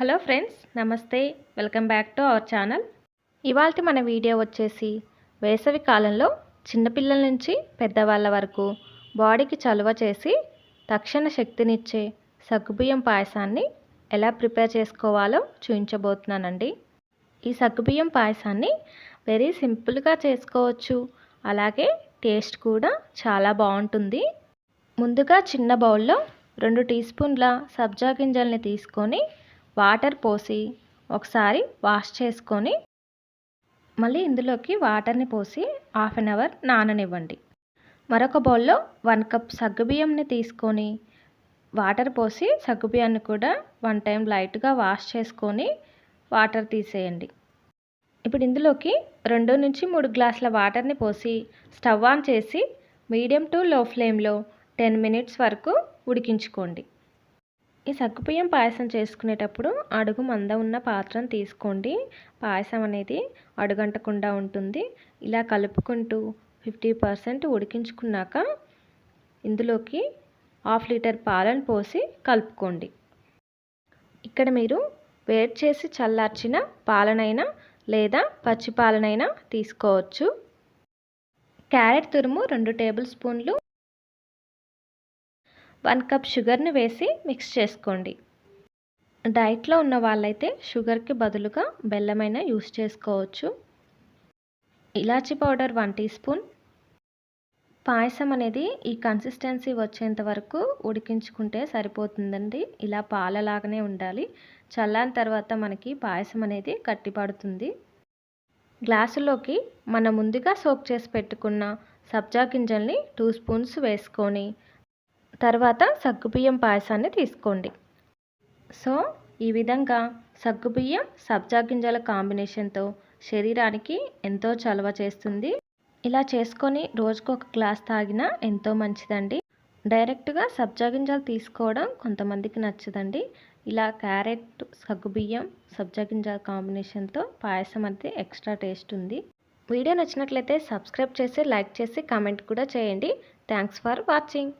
Hello friends నమస్తే. Welcome back to our channel. ఇవాళ మన వీడియో వచ్చేసి వేసవి కాలంలో చిన్నపిల్లల నుంచి పెద్దవాళ్ళ వరకు బాడీకి చలువ చేసి తక్షణ శక్తినిచ్చే సగ్గుబియ్యం పాయసాన్ని ఎలా ప్రిపేర్ చేసుకోవాలో చూపించబోతున్నానండి ఈ సగ్గుబియ్యం పాయసాన్ని వెరీ సింపుల్గా చేసుకోవచ్చు. అలాగే టేస్ట్ కూడా చాలా బాగుంటుంది. ముందుగా చిన్న బౌల్లో రెండు టీ స్పూన్ల సబ్జా గింజల్ని తీసుకొని వాటర్ పోసి ఒకసారి వాష్ చేసుకొని మళ్ళీ ఇందులోకి వాటర్ని పోసి హాఫ్ అన్ అవర్ నాననివ్వండి. మరొక బౌల్లో వన్ కప్ సగ్గుబియ్యంని తీసుకొని వాటర్ పోసి సగ్గుబియ్యాన్ని కూడా వన్ టైం లైట్గా వాష్ చేసుకొని వాటర్ తీసేయండి. ఇప్పుడు ఇందులోకి రెండు నుంచి మూడు గ్లాసుల వాటర్ని పోసి స్టవ్ ఆన్ చేసి మీడియం టు లో ఫ్లేమ్లో టెన్ మినిట్స్ వరకు ఉడికించుకోండి. ఈ సగ్గుబియ్యం పాయసం చేసుకునేటప్పుడు అడుగు మంద ఉన్న పాత్రను తీసుకోండి. పాయసం అనేది అడుగంటకుండా ఉంటుంది. ఇలా కలుపుకుంటూ ఫిఫ్టీ పర్సెంట్ ఉడికించుకున్నాక ఇందులోకి హాఫ్ లీటర్ పాలను పోసి కలుపుకోండి. ఇక్కడ మీరు వేడి చేసి చల్లార్చిన పాలనైనా లేదా పచ్చి పాలనైనా తీసుకోవచ్చు. క్యారెట్ తురుము రెండు టేబుల్ స్పూన్లు వన్ కప్ షుగర్ని వేసి మిక్స్ చేసుకోండి. డైట్లో ఉన్న వాళ్ళైతే షుగర్కి బదులుగా బెల్లమైనా యూస్ చేసుకోవచ్చు. ఇలాచీ పౌడర్ వన్ టీ స్పూన్. పాయసం అనేది ఈ కన్సిస్టెన్సీ వచ్చేంత వరకు ఉడికించుకుంటే సరిపోతుందండి. ఇలా పాలలాగానే ఉండాలి. చల్లని తర్వాత మనకి పాయసం అనేది కట్టిపడుతుంది. గ్లాసులోకి మనం ముందుగా సోక్ చేసి పెట్టుకున్న సబ్జా గింజల్ని టూ స్పూన్స్ వేసుకొని తర్వాత సగ్గుబియ్యం పాయసాన్ని తీసుకోండి. సో ఈ విధంగా సగ్గుబియ్యం సబ్జా గింజల కాంబినేషన్తో శరీరానికి ఎంతో చలవ చేస్తుంది. ఇలా చేసుకొని రోజుకు ఒక గ్లాస్ తాగినా ఎంతో మంచిదండి. డైరెక్ట్గా సబ్జా గింజలు తీసుకోవడం కొంతమందికి నచ్చదండి. ఇలా క్యారెట్ సగ్గుబియ్యం సబ్జా గింజల కాంబినేషన్తో పాయసం అయితే ఎక్స్ట్రా టేస్ట్ ఉంది. వీడియో నచ్చినట్లయితే సబ్స్క్రైబ్ చేసి లైక్ చేసి కామెంట్ కూడా చేయండి. Thanks for watching.